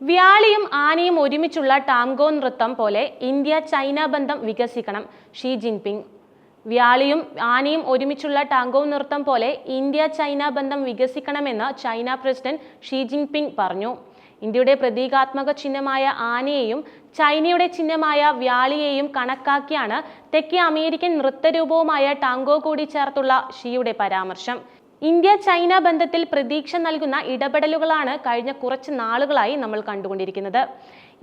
വ്യാളിയും ആനയും ഒരുമിച്ചുള്ള ടാംഗോ നൃത്തം പോലെ ഇന്ത്യ ചൈന ബന്ധം വികസിക്കണം ഷീ ജിൻപിങ്. വ്യാളിയും ആനയും ഒരുമിച്ചുള്ള ടാങ്കോ നൃത്തം പോലെ ഇന്ത്യ ചൈന ബന്ധം വികസിക്കണമെന്ന് ചൈന പ്രസിഡന്റ് ഷീ ജിൻപിങ് പറഞ്ഞു. ഇന്ത്യയുടെ പ്രതീകാത്മക ചിഹ്നമായ ആനയെയും ചൈനയുടെ ചിഹ്നമായ വ്യാളിയെയും കണക്കാക്കിയാണ് തെക്കേ അമേരിക്കൻ നൃത്തരൂപവുമായ ടാങ്കോ കൂടി ചേർത്തുള്ള ഷീയുടെ പരാമർശം. ഇന്ത്യ ചൈന ബന്ധത്തിൽ പ്രതീക്ഷ നൽകുന്ന ഇടപെടലുകളാണ് കഴിഞ്ഞ കുറച്ച് നാളുകളായി നമ്മൾ കണ്ടുകൊണ്ടിരിക്കുന്നത്.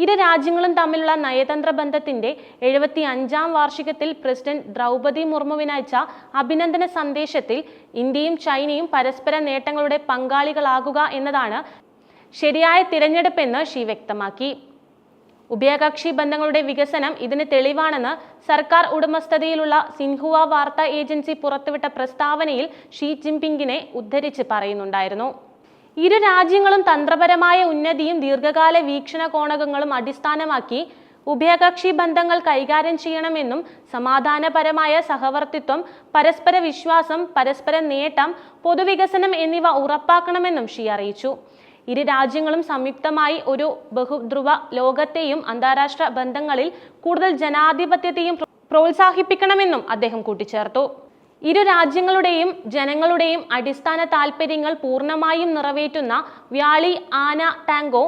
ഇരു രാജ്യങ്ങളും തമ്മിലുള്ള നയതന്ത്ര ബന്ധത്തിന്റെ എഴുപത്തി അഞ്ചാം വാർഷികത്തിൽ പ്രസിഡന്റ് ദ്രൗപതി മുർമുവിനയച്ച അഭിനന്ദന സന്ദേശത്തിൽ ഇന്ത്യയും ചൈനയും പരസ്പര നേട്ടങ്ങളുടെ പങ്കാളികളാകുക എന്നതാണ് ശരിയായ തിരഞ്ഞെടുപ്പെന്ന് ഷീ വ്യക്തമാക്കി. ഉഭയകക്ഷി ബന്ധങ്ങളുടെ വികസനം ഇതിന് തെളിവാണെന്ന് സർക്കാർ ഉടമസ്ഥതയിലുള്ള സിൻഹുവ വാർത്താ ഏജൻസി പുറത്തുവിട്ട പ്രസ്താവനയിൽ ഷീ ജിൻപിങ്ങിനെ ഉദ്ധരിച്ച് പറയുന്നുണ്ടായിരുന്നു. ഇരു രാജ്യങ്ങളും തന്ത്രപരമായ ഉന്നതിയും ദീർഘകാല വീക്ഷണകോണകങ്ങളും അടിസ്ഥാനമാക്കി ഉഭയകക്ഷി ബന്ധങ്ങൾ കൈകാര്യം ചെയ്യണമെന്നും സമാധാനപരമായ സഹവർത്തിത്വം പരസ്പര വിശ്വാസം പരസ്പര നേട്ടം പൊതുവികസനം എന്നിവ ഉറപ്പാക്കണമെന്നും ഷീ അറിയിച്ചു. ഇരു രാജ്യങ്ങളും സംയുക്തമായി ഒരു ബഹുധ്രുവ ലോകത്തെയും അന്താരാഷ്ട്ര ബന്ധങ്ങളിൽ കൂടുതൽ ജനാധിപത്യത്തെയും പ്രോത്സാഹിപ്പിക്കണമെന്നും അദ്ദേഹം കൂട്ടിച്ചേർത്തു. ഇരു രാജ്യങ്ങളുടെയും ജനങ്ങളുടെയും അടിസ്ഥാന താൽപ്പര്യങ്ങൾ പൂർണമായും നിറവേറ്റുന്ന വ്യാളി ആന ടാങ്കോ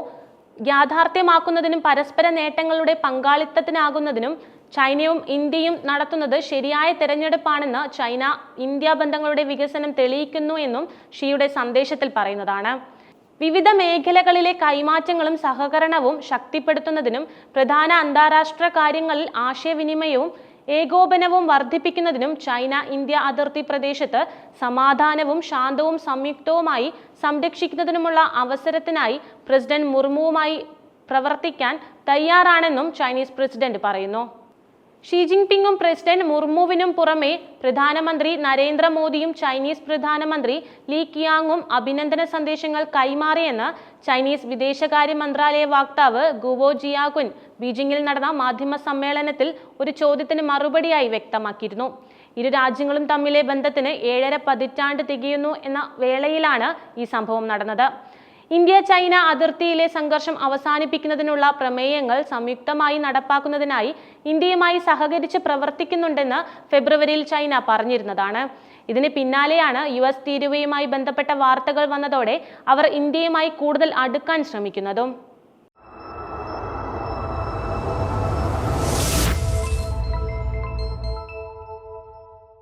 യാഥാർത്ഥ്യമാക്കുന്നതിനും പരസ്പര നേട്ടങ്ങളുടെ പങ്കാളിത്തത്തിനാകുന്നതിനും ചൈനയും ഇന്ത്യയും നടത്തുന്നത് ശരിയായ തെരഞ്ഞെടുപ്പാണെന്ന് ചൈന ഇന്ത്യ ബന്ധങ്ങളുടെ വികസനം തെളിയിക്കുന്നു എന്നും ഷിയുടെ സന്ദേശത്തിൽ പറയുന്നതാണ്. വിവിധ മേഖലകളിലെ കൈമാറ്റങ്ങളും സഹകരണവും ശക്തിപ്പെടുത്തുന്നതിനും പ്രധാന അന്താരാഷ്ട്ര കാര്യങ്ങളിൽ ആശയവിനിമയവും ഏകോപനവും വർദ്ധിപ്പിക്കുന്നതിനും ചൈന ഇന്ത്യ അതിർത്തി പ്രദേശത്ത് സമാധാനവും ശാന്തവും സംയുക്തവുമായി സംരക്ഷിക്കുന്നതിനുമുള്ള അവസരത്തിനായി പ്രസിഡന്റ് മുർമുവുമായി പ്രവർത്തിക്കാൻ തയ്യാറാണെന്നും ചൈനീസ് പ്രസിഡന്റ് പറയുന്നു. ഷീ ജിൻപിങ്ങും പ്രസിഡന്റ് മുർമുവിനും പുറമെ പ്രധാനമന്ത്രി നരേന്ദ്രമോദിയും ചൈനീസ് പ്രധാനമന്ത്രി ലീ കിയാങ്ങും അഭിനന്ദന സന്ദേശങ്ങൾ കൈമാറിയെന്ന് ചൈനീസ് വിദേശകാര്യ മന്ത്രാലയ വക്താവ് ഗുവോ ജിയാഗുൻ ബീജിംഗിൽ നടന്ന മാധ്യമ സമ്മേളനത്തിൽ ഒരു ചോദ്യത്തിന് മറുപടിയായി വ്യക്തമാക്കിയിരുന്നു. ഇരു രാജ്യങ്ങളും തമ്മിലെ ബന്ധത്തിന് ഏഴര പതിറ്റാണ്ട് തികയുന്നു എന്ന വേളയിലാണ് ഈ സംഭവം നടന്നത്. ഇന്ത്യ ചൈന അതിർത്തിയിലെ സംഘർഷം അവസാനിപ്പിക്കുന്നതിനുള്ള പ്രമേയങ്ങൾ സംയുക്തമായി നടപ്പാക്കുന്നതിനായി ഇന്ത്യയുമായി സഹകരിച്ച് പ്രവർത്തിക്കുന്നുണ്ടെന്ന് ഫെബ്രുവരിയിൽ ചൈന പറഞ്ഞിരുന്നതാണ്. ഇതിന് പിന്നാലെയാണ് യു എസ് തീരുവയുമായി ബന്ധപ്പെട്ട വാർത്തകൾ വന്നതോടെ അവർ ഇന്ത്യയുമായി കൂടുതൽ അടുക്കാൻ ശ്രമിക്കുന്നതും.